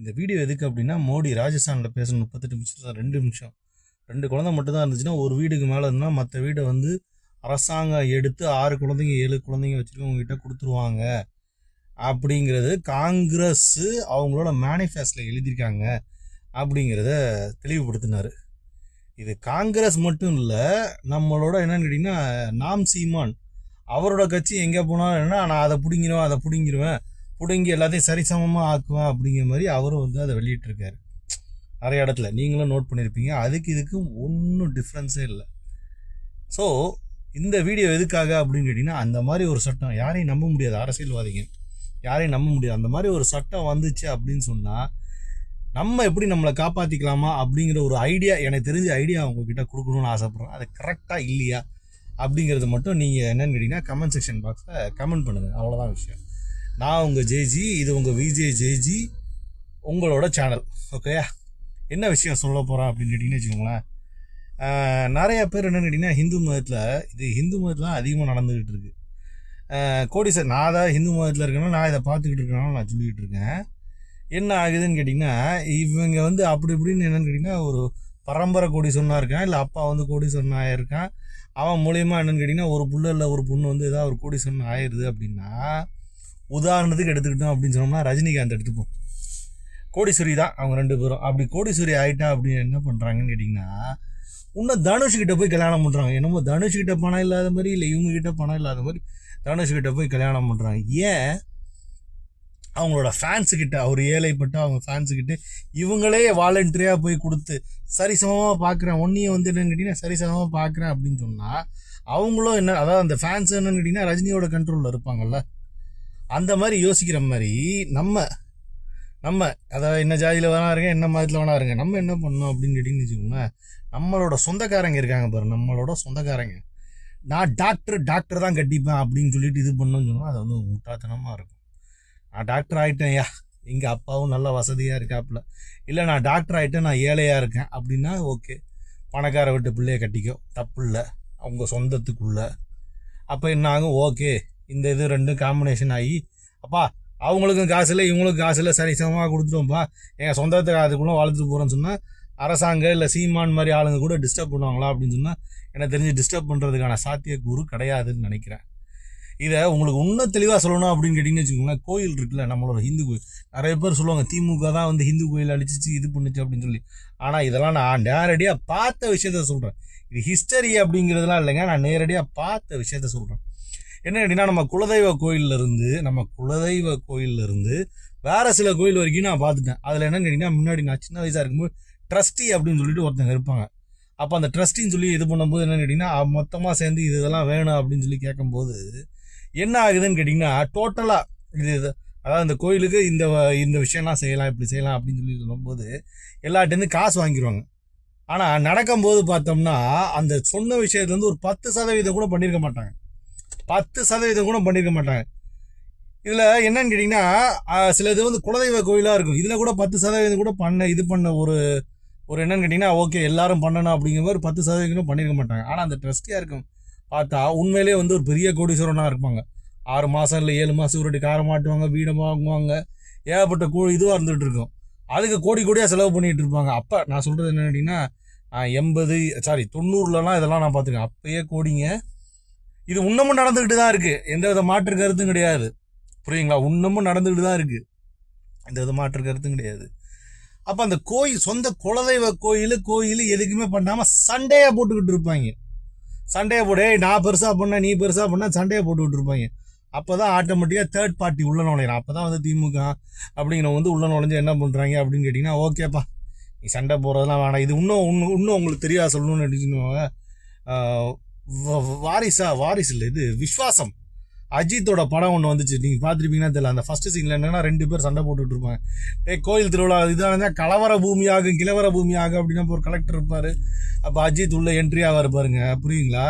இந்த வீடியோ எதுக்கு அப்படின்னா மோடி ராஜஸ்தானில் பேசணும் முப்பத்தெட்டு நிமிஷம் தான் ரெண்டு நிமிஷம். ரெண்டு குழந்தை மட்டும் தான் இருந்துச்சுன்னா ஒரு வீடுக்கு மேலே இருந்தால் மற்ற வீடை வந்து அரசாங்கம் எடுத்து ஆறு குழந்தைங்க ஏழு குழந்தைங்க வச்சுருக்கவங்க கிட்ட கொடுத்துருவாங்க. அப்படிங்கிறது காங்கிரஸ் அவங்களோட மேனிஃபெஸ்டில் எழுதியிருக்காங்க அப்படிங்கிறத தெளிவுபடுத்தினார். இது காங்கிரஸ் மட்டும் இல்லை நம்மளோட என்னன்னு கேட்டிங்கன்னா நாம் சீமான். அவரோட கட்சி எங்கே போனாலும் என்ன நான் அதை பிடிங்கிடுவேன் அதை பிடிங்கிடுவேன் பிடுங்கி எல்லாத்தையும் சரிசமமாக ஆக்குவேன் அப்படிங்கிற மாதிரி அவரும் வந்து அதை வெளியிட்டிருக்காரு. நிறைய இடத்துல. நீங்களும் நோட் பண்ணியிருப்பீங்க அதுக்கு இதுக்கும் ஒன்றும் டிஃப்ரென்ஸே இல்லை. ஸோ இந்த வீடியோ எதுக்காக அப்படின்னு கேட்டிங்கன்னா அந்த மாதிரி ஒரு சட்டம் யாரையும் நம்ப முடியாது. அரசியல்வாதிங்க. யாரையும் நம்ப முடியாது. அந்த மாதிரி ஒரு சட்டம் வந்துச்சு அப்படின்னு சொன்னால் நம்ம எப்படி நம்மளை காப்பாற்றிக்கலாமா அப்படிங்கிற ஒரு ஐடியா எனக்கு தெரிஞ்ச ஐடியா உங்ககிட்ட கொடுக்கணும்னு ஆசைப்பட்றேன். அது கரெக்டாக இல்லையா அப்படிங்கிறது மட்டும் நீங்கள் என்னென்னு கேட்டிங்கன்னா கமெண்ட் செக்ஷன் பாக்ஸில் கமெண்ட் பண்ணுங்கள் அவ்வளோதான் விஷயம். நான் உங்கள் ஜேஜி இது உங்கள் விஜே ஜேஜி உங்களோட சேனல் ஓகேயா என்ன விஷயம் சொல்ல போகிறேன் அப்படின்னு கேட்டிங்கன்னு வச்சுக்கோங்களேன். நிறையா நிறைய பேர் என்னென்னு கேட்டிங்கன்னா ஹிந்து மதத்தில் இது ஹிந்து மதத்தில் அதிகமாக நடந்துக்கிட்டு இருக்கு. ஆஹ் கோடி சார் நான் தான் ஹிந்து மதத்தில் இருக்கேன்னா நான் இதை பார்த்துக்கிட்டு இருக்கேனால நான் சொல்லிக்கிட்டு இருக்கேன். என்ன ஆகுதுன்னு கேட்டிங்கன்னா இவங்க வந்து அப்படி இப்படின்னு என்னென்னு கேட்டிங்கன்னா ஒரு பரம்பரை கோடி சொன்னா இருக்கான் இல்லை அப்பா வந்து கோடி சொன்ன அவன் மூலியமாக என்னென்னு கேட்டிங்கன்னா ஒரு புள்ள இல்லை ஒரு பொண்ணு வந்து ஏதாவது ஒரு கோடி சொன்ன ஆயிடுது அப்படின்னா உதாரணத்துக்கு எடுத்துக்கிட்டோம் அப்படின்னு சொன்னோம்னா ரஜினிகாந்த் எடுத்துப்போம். கோடீஸ்வரி தான் அவங்க ரெண்டு பேரும். அப்படி கோடீஸ்வரி ஆயிட்டா அப்படின்னு என்ன பண்ணுறாங்கன்னு கேட்டிங்கன்னா இன்னும் தனுஷ்கிட்ட போய் கல்யாணம் பண்ணுறாங்க என்னமோ தனுஷ்கிட்ட பணம் இல்லாத மாதிரி இல்லை இவங்ககிட்ட பணம் இல்லாத மாதிரி தனுஷ்கிட்ட போய் கல்யாணம் பண்ணுறாங்க ஏன்? அவங்களோட ஃபேன்ஸுக்கிட்ட அவர் ஏழைப்பட்டு அவங்க ஃபேன்ஸுக்கிட்ட இவங்களே வாலண்டரியாக போய் கொடுத்து சரிசமமாக பார்க்குறேன் ஒன்றையும் வந்து என்னென்னு கேட்டிங்கன்னா சரிசமமாக பார்க்குறேன் அப்படின்னு சொன்னால் அவங்களும் என்ன அதாவது அந்த ஃபேன்ஸ் என்னன்னு கேட்டிங்கன்னா ரஜினியோட கண்ட்ரோலில் இருப்பாங்கல்ல. அந்த மாதிரி யோசிக்கிற மாதிரி நம்ம நம்ம அதாவது என்ன ஜாதியில் வேணா இருங்க என்ன மதத்தில் வேணா இருங்க நம்ம என்ன பண்ணணும் அப்படின்னு கேட்டிங்கன்னு வச்சுக்கோங்களேன் நம்மளோட சொந்தக்காரங்க இருக்காங்க பாரு நம்மளோட சொந்தக்காரங்க. நான் டாக்டர் டாக்டர் தான் கட்டிப்பேன் அப்படின்னு சொல்லிட்டு இது பண்ணோம்னு சொன்னால் அது வந்து முட்டாத்தனமாக இருக்கும். நான் டாக்டர் ஆகிட்டேன் ஐயா. எங்கள் அப்பாவும் நல்ல வசதியாக இருக்காப்புல. இல்லை நான் டாக்டர் ஆகிட்டேன் நான் ஏழையாக இருக்கேன் அப்படின்னா ஓகே பணக்கார விட்டு பிள்ளைய கட்டிக்கோ. தப்பு இல்லை. அவங்க சொந்தத்துக்குள்ள. அப்போ என்ன ஆகும்? ஓகே இந்த இது ரெண்டும் காம்பினேஷன் ஆகி அப்பா அவங்களுக்கும் காசு இல்லை இவங்களுக்கும் காசு இல்லை சரி சமமாக கொடுத்துட்டோம்ப்பா எங்கள் சொந்தத்துக்கு அதுக்குள்ளே வளர்த்துட்டு போகிறோன்னு சொன்னால் அரசாங்கம் இல்லை சீமான் மாதிரி ஆளுங்க கூட டிஸ்டர்ப் பண்ணுவாங்களா அப்படின்னு சொன்னால் எனக்கு தெரிஞ்சு டிஸ்டர்ப் பண்ணுறதுக்கான சாத்தியக்கூறு கிடையாதுன்னு நினைக்கிறேன். இதை உங்களுக்கு இன்னும் தெளிவாக சொல்லணும் அப்படின்னு கேட்டிங்கன்னு வச்சுக்கோங்களேன் கோயில் இருக்குல்ல நம்மளோட ஹிந்து கோயில். நிறைய பேர் சொல்லுவாங்க திமுக தான் வந்து ஹிந்து கோயில் அடிச்சிச்சு இது பண்ணுச்சு அப்படின்னு சொல்லி. ஆனால் இதெல்லாம் நான் நேரடியாக பார்த்த விஷயத்த சொல்கிறேன் இது ஹிஸ்டரி அப்படிங்கிறதுலாம் இல்லைங்க நான் நேரடியாக பார்த்த விஷயத்த சொல்கிறேன் என்ன கேட்டிங்கன்னா நம்ம குலதெய்வ கோயில்ல இருந்து நம்ம குலதெய்வ கோயிலிருந்து வேறு வேற சில கோயில் வரைக்கும் நான் பார்த்துட்டேன். அதில் என்னன்னு கேட்டிங்கன்னா முன்னாடி நான் சின்ன வயசாக இருக்கும்போது ட்ரஸ்டி அப்படின்னு சொல்லிட்டு ஒருத்தங்க இருப்பாங்க. அப்போ அந்த ட்ரஸ்டின்னு சொல்லி இது பண்ணும்போது என்னன்னு கேட்டிங்கன்னா மொத்தமாக சேர்ந்து இது இதெல்லாம் வேணும் அப்படின்னு சொல்லி கேட்கும்போது என்ன ஆகுதுன்னு கேட்டிங்கன்னா டோட்டலாக இது இது அதாவது இந்த கோயிலுக்கு இந்த வ- இந்த விஷயம்லாம் செய்யலாம் இப்படி செய்யலாம் அப்படின்னு சொல்லி சொல்லும்போது எல்லார்ட்டேருந்து காசு வாங்கிடுவாங்க ஆனால் நடக்கும்போது பார்த்தோம்னா அந்த சொன்ன விஷயத்துலேருந்து ஒரு பத்து சதவீதம் கூட பண்ணியிருக்க மாட்டாங்க. பத்து சதவீதம் கூட பண்ணியிருக்க மாட்டாங்க. இதில் என்னன்னு கேட்டிங்கன்னா சில இது வந்து குலதெய்வ கோயிலாக இருக்கும். இதில் கூட பத்து சதவீதம் கூட பண்ண இது பண்ண ஒரு ஒரு என்னன்னு கேட்டிங்கன்னா ஓகே எல்லாரும் பண்ணணும் அப்படிங்கிற மாதிரி பத்து சதவீதம் பண்ணியிருக்க மாட்டாங்க. ஆனால் அந்த ட்ரஸ்டியாக இருக்கும் பார்த்தா உண்மையிலேயே வந்து ஒரு பெரிய கோடீஸ்வரனாக இருப்பாங்க. ஆறு மாதம் இல்லை ஏழு மாதம் ஒரு காரை மாட்டுவாங்க வீடை வாங்குவாங்க. ஏகப்பட்ட கூ இதுவாக இருந்துகிட்டு இருக்கும். அதுக்கு கோடி கோடியாக செலவு பண்ணிகிட்டு இருப்பாங்க. அப்போ நான் சொல்கிறது என்ன கேட்டிங்கன்னா எண்பது சாரி தொண்ணூறுலலாம் இதெல்லாம் நான் பார்த்துருக்கேன். அப்போயே கோடிங்க. இது இன்னமும் நடந்துக்கிட்டு தான் இருக்குது எந்த வித மாற்று கருத்தும் கிடையாது. புரியுங்களா? இன்னமும் நடந்துக்கிட்டு தான் இருக்குது எந்த வித மாற்று கருத்தும் கிடையாது. அப்போ அந்த கோயில் சொந்த குலதெய்வ கோயில் கோயில் எதுக்குமே பண்ணாமல் சண்டையாக போட்டுக்கிட்டு இருப்பாங்க. சண்டையை போட நான் பெருசாக பண்ணேன் நீ பெருசாக பண்ணால் சண்டையை போட்டுக்கிட்டு இருப்பாங்க. அப்போ தான் ஆட்டோமேட்டிக்காக தேர்ட் பார்ட்டி உள்ள நுழையிறான் அப்போ தான் வந்து திமுக அப்படிங்கிறவங்க வந்து உள்ள நுழைஞ்சு என்ன பண்ணுறாங்க அப்படின்னு கேட்டிங்கன்னா ஓகேப்பா நீ சண்டை போடுறதெல்லாம் வேணாம். இது இன்னும் இன்னும் இன்னும் உங்களுக்கு தெரியாது சொல்லணும்னு நினச்சிக்கோங்க. வாரிசா வாரிசு இல்லை இது விஸ்வாசம். அஜித்தோட படம் ஒன்று வந்துச்சு. நீங்கள் பார்த்துருப்பீங்கன்னா தெரியல. அந்த ஃபஸ்ட்டு சீனில் என்னன்னா ரெண்டு பேர் சண்டை போட்டுட்டு இருப்பாங்க. ஏய் கோயில் திருவிழா இதான கலவர பூமியாகும் கிழவர பூமியாகும் அப்படின்னு ஒரு கலெக்டர் இருப்பார். அப்போ அஜித் உள்ள என்ட்ரி ஆவார் பாருங்க. புரியுங்களா?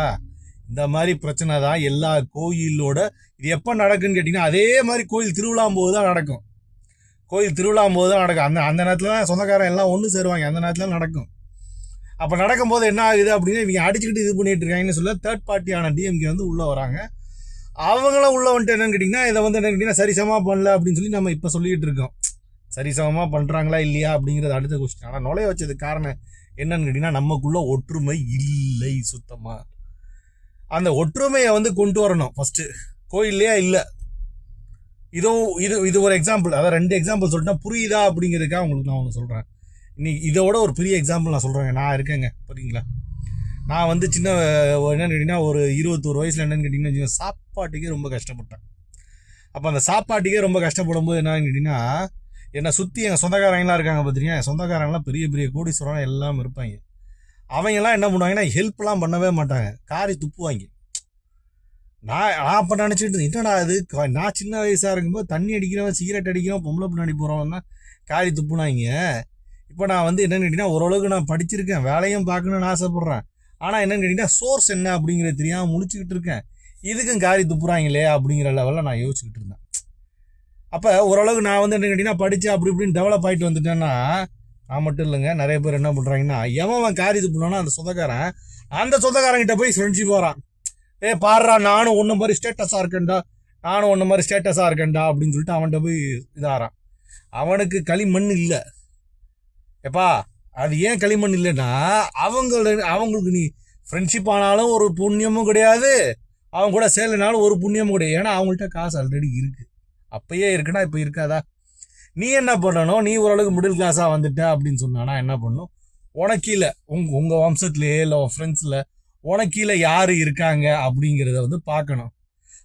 இந்த மாதிரி பிரச்சனை தான் எல்லா கோயிலோட இது எப்போ நடக்குன்னு கேட்டிங்கன்னா அதே மாதிரி கோயில் திருவிழாம் போது தான் நடக்கும். கோயில் திருவிழாம் போது தான் நடக்கும். அந்த அந்த நேரத்தில் தான் சொந்தக்காரன் எல்லாம் ஒன்று சேருவாங்க. அந்த நேரத்தில் நடக்கும். அப்போ நடக்கும்போது என்ன ஆகுது அப்படின்னா இவங்க அடிச்சுக்கிட்டு இது பண்ணிட்டு இருக்காங்கன்னு சொல்ல தேர்ட் பார்ட்டியான டிஎம்கே வந்து உள்ளே வராங்க. அவங்களும் உள்ள வந்துட்டு என்னன்னு கேட்டிங்கன்னா இதை வந்து என்னன்னு கேட்டிங்கன்னா சரிசமாக பண்ணல அப்படின்னு சொல்லி நம்ம இப்போ சொல்லிகிட்டு இருக்கோம். சரிசமமாக பண்ணுறாங்களா இல்லையா அப்படிங்கிறது அடுத்த கொஸ்டின் ஆனால் நுழைய வச்சதுக்கு காரணம் என்னன்னு கேட்டிங்கன்னா நமக்குள்ள ஒற்றுமை இல்லை சுத்தமாக அந்த ஒற்றுமையை வந்து கொண்டு வரணும் ஃபஸ்ட்டு கோயில்லையா? இல்லை. இதோ இது இது ஒரு எக்ஸாம்பிள் அதான் ரெண்டு எக்ஸாம்பிள் சொல்லிட்டா புரியுதா அப்படிங்கிறதுக்காக உங்களுக்கு நான் ஒன்று சொல்கிறேன் இன்னைக்கு இதோட ஒரு பெரிய எக்ஸாம்பிள் நான் சொல்கிறேங்க நான் இருக்கேங்க புரியுங்களா நான் வந்து சின்ன என்னென்னு என்னன்னு கேட்டிங்கன்னா ஒரு இருபத்தோரு வயசில் என்னென்னு கேட்டிங்கன்னா வச்சுக்கோங்க, சாப்பாட்டுக்கே ரொம்ப கஷ்டப்பட்டேன். அப்போ அந்த சாப்பாட்டுக்கே ரொம்ப கஷ்டப்படும் போது என்னன்னு கேட்டிங்கன்னா என்னை சுற்றி எங்கள் சொந்தக்காரங்களாம் இருக்காங்க பார்த்துருக்கீங்க என் சொந்தக்காரங்களாம் பெரிய பெரிய கோடீஸ்வரம் எல்லாம் இருப்பாங்க. அவங்கெல்லாம் என்ன பண்ணுவாங்கன்னா ஹெல்ப்லாம் பண்ணவே மாட்டாங்க. காரி துப்புவாங்க. நான் நான் அப்போ நினச்சிட்டு என்னடா அது நான் சின்ன வயசாக இருக்கும்போது தண்ணி அடிக்கிறவன் சிகரெட் அடிக்கிறவன் பொம்பளை பின்னாடி போகிறவன் தான் காரி துப்புனாங்க. இப்போ நான் வந்து என்னன்னு கேட்டிங்கன்னா ஓரளவுக்கு நான் படிச்சிருக்கேன். வேலையும் பார்க்கணுன்னு ஆசைப்பட்றேன். ஆனால் என்னென்னு கேட்டிங்கன்னா சோர்ஸ் என்ன அப்படிங்கிறது தெரியாமல் முடிச்சுக்கிட்டு இருக்கேன். இதுக்கும் காரி துப்புறாங்களே அப்படிங்கிற லெவலில் நான் யோசிச்சுக்கிட்டு இருந்தேன். அப்போ ஓரளவுக்கு நான் வந்து என்ன கேட்டிங்கன்னா படித்து அப்படி இப்படின்னு டெவலப் ஆகிட்டு வந்துட்டேன்னா நான் மட்டும் இல்லைங்க. நிறைய பேர் என்ன பண்ணுறாங்கன்னா எவன் அவன் காரி துப்புனானா அந்த சொந்தக்காரன் அந்த சொந்தக்காரங்கிட்ட போய் ஃப்ரெண்ட்ஷிப் போகிறான் ஏ பாடுறா நானும் ஒன்று மாதிரி ஸ்டேட்டஸாக இருக்கேன்டா. நானும் ஒன்று மாதிரி ஸ்டேட்டஸாக இருக்கேன்டா அப்படின்னு சொல்லிட்டு அவன்கிட்ட போய் இதாகிறான் அவனுக்கு களிமண் இல்லை. எப்பா அது ஏன் களிமண் இல்லைன்னா அவங்கள அவங்களுக்கு நீ ஃப்ரெண்ட்ஷிப் ஆனாலும் ஒரு புண்ணியமும் கிடையாது. அவங்க கூட சேலைனாலும் ஒரு புண்ணியமும் கிடையாது. ஏன்னா அவங்கள்ட்ட காசு ஆல்ரெடி இருக்குது அப்பயே இருக்குன்னா இப்போ இருக்காதா? நீ என்ன பண்ணணும்? நீ ஓரளவுக்கு மிடில் கிளாஸாக வந்துட்ட அப்படின்னு சொன்னானா என்ன பண்ணும்? உனக்கு கீழே உங் உங்கள் வம்சத்துலேயே இல்லை உன் ஃப்ரெண்ட்ஸில் உனக்கு கீழே யார் இருக்காங்க அப்படிங்கிறத வந்து பார்க்கணும்.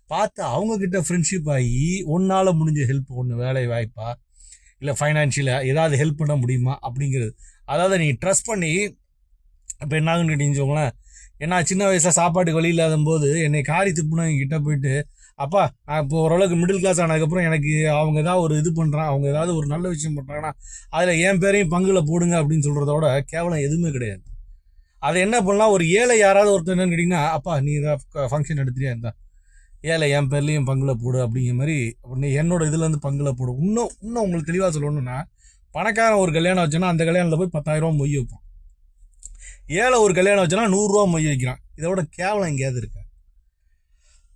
பார்த்து அவங்கக்கிட்ட ஃப்ரெண்ட்ஷிப் ஆகி உன்னால் முடிஞ்ச ஹெல்ப் ஒன்று வேலை வாய்ப்பா இல்லை ஃபைனான்ஷியலாக ஏதாவது ஹெல்ப் பண்ண முடியுமா? அப்படிங்கிறது. அதாவது நீ ட்ரஸ்ட் பண்ணி இப்போ என்னாகுன்னு கேட்டீங்கன்னு ஏன்னா சின்ன வயசில் சாப்பாட்டுக்கு வழி இல்லாத போது என்னை காரி துப்புனவங்க கிட்ட போயிட்டு அப்பா நான் இப்போ ஓரளவுக்கு மிடில் கிளாஸ் ஆனதுக்கப்புறம் எனக்கு அவங்க ஏதாவது ஒரு இது பண்ணுறான் அவங்க ஏதாவது ஒரு நல்ல விஷயம் பண்ணுறாங்கன்னா அதில் என் பேரையும் பங்குல போடுங்க அப்படின்னு சொல்கிறதோட கேவலம் எதுவுமே கிடையாது. அதை என்ன பண்ணலாம்? ஒரு ஏழை யாராவது ஒருத்தர் என்னன்னு கேட்டிங்கன்னா அப்பா நீ ஃபங்க்ஷன் எடுத்துகிட்டே இருந்தா ஏழை என் பேர்லேயும் பங்கில் போடு அப்படிங்கிற மாதிரி உடனே என்னோட இதுலேருந்து பங்கில் போடு. இன்னும் இன்னும் உங்களுக்கு தெளிவாக சொல்லணும்னா பணக்காரன் ஒரு கல்யாணம் வச்சோன்னா அந்த கல்யாணத்தில் போய் பத்தாயிரம் ரூபா மொய் வைப்பான். ஏழை ஒரு கல்யாணம் வச்சோன்னா நூறுரூவா மொய் வைக்கிறான். இதோட கேவலம் எங்கேயாவது இருக்கா?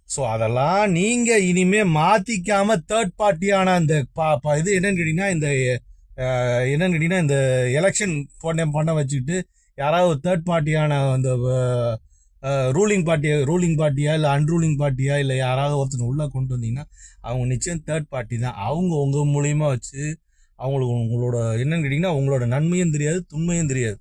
ஸோ அதெல்லாம் நீங்கள் இனிமேல் மாற்றிக்காமல் தேர்ட் பார்ட்டியான அந்த பா பா- இது என்னன்னு கேட்டிங்கன்னா இந்த என்னன்னு கேட்டிங்கன்னா இந்த எலெக்ஷன் பண்ண பண்ண வச்சுக்கிட்டு யாராவது தேர்ட் பார்ட்டியான அந்த ரூலிங் பார்ட்டியா ரூலிங் பார்ட்டியா இல்லை அன்ரூலிங் பார்ட்டியா இல்லை யாராவது ஒருத்தர் உள்ளே கொண்டு வந்தீங்கன்னா அவங்க நிச்சயம் தேர்ட் பார்ட்டி தான். அவங்க உங்கள் மூலியமா வச்சு அவங்களுக்கு உங்களோட என்னன்னு கேட்டிங்கன்னா உங்களோட நன்மையும் தெரியாது துன்மையும் தெரியாது.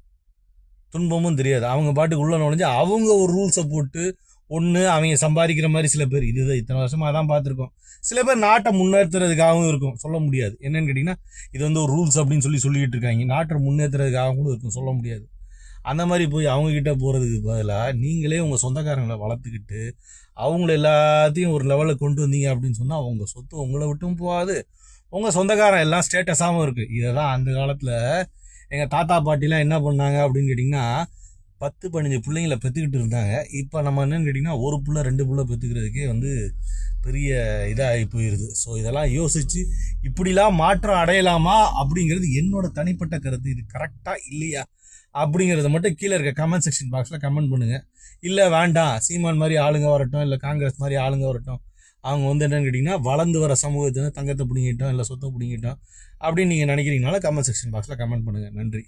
துன்பமும் தெரியாது. அவங்க பாட்டுக்கு உள்ள நுழைஞ்சு அவங்க ஒரு ரூல்ஸை போட்டு ஒன்று அவங்க சம்பாதிக்கிற மாதிரி சில பேர் இதுதான் இத்தனை வருஷமாக தான் பார்த்துருக்கோம். சில பேர் நாட்டை முன்னேற்றுறதுக்காகவும் இருக்கும் சொல்ல முடியாது. என்னன்னு கேட்டிங்கன்னா இது வந்து ஒரு ரூல்ஸ் அப்படின்னு சொல்லி சொல்லிக்கிட்டு இருக்காங்க. நாட்டை முன்னேற்றுறதுக்காகவும் கூட இருக்கும் சொல்ல முடியாது. அந்த மாதிரி போய் அவங்கக்கிட்ட போகிறதுக்கு பதிலாக நீங்களே உங்கள் சொந்தக்காரங்களை வளர்த்துக்கிட்டு அவங்கள எல்லாத்தையும் ஒரு லெவலில் கொண்டு வந்தீங்க அப்படின்னு சொன்னால் அவங்க சொத்து உங்களை விட்டும் போகாது. உங்கள் சொந்தக்காரன் எல்லாம் ஸ்டேட்டஸாகவும் இருக்குது இதை தான் அந்த காலத்தில் எங்கள் தாத்தா பாட்டிலாம் என்ன பண்ணாங்க அப்படின்னு கேட்டிங்கன்னா பத்து பதினஞ்சு பிள்ளைங்கள பெற்றுக்கிட்டு இருந்தாங்க. இப்போ நம்ம என்னென்னு கேட்டிங்கன்னா ஒரு புள்ள ரெண்டு புள்ள பெற்றுக்கிறதுக்கே வந்து பெரிய இதாகி போயிடுது ஸோ இதெல்லாம் யோசித்து இப்படிலாம் மாற்றம் அடையலாமா? அப்படிங்கிறது என்னோட தனிப்பட்ட கருத்து. இது கரெக்டாக இல்லையா? அப்படிங்கிறத மட்டும் கீழே இருக்க கமெண்ட் செக்ஷன் பாக்ஸில் கமெண்ட் பண்ணுங்கள் இல்லை வேண்டாம். சீமான் மாதிரி ஆளுங்க வரட்டும். இல்லை காங்கிரஸ் மாதிரி ஆளுங்க வரட்டும். அவங்க வந்து என்னென்னு கேட்டிங்கன்னா வளர்ந்து வர சமூகத்தை தங்கத்தை பிடிங்கிட்டோம் இல்லை சொத்தை பிடிங்கிட்டோம் அப்படின்னு நீங்கள் நினைக்கிறீங்கனால கமெண்ட் செக்ஷன் பாக்ஸில் கமெண்ட் பண்ணுங்கள் நன்றி.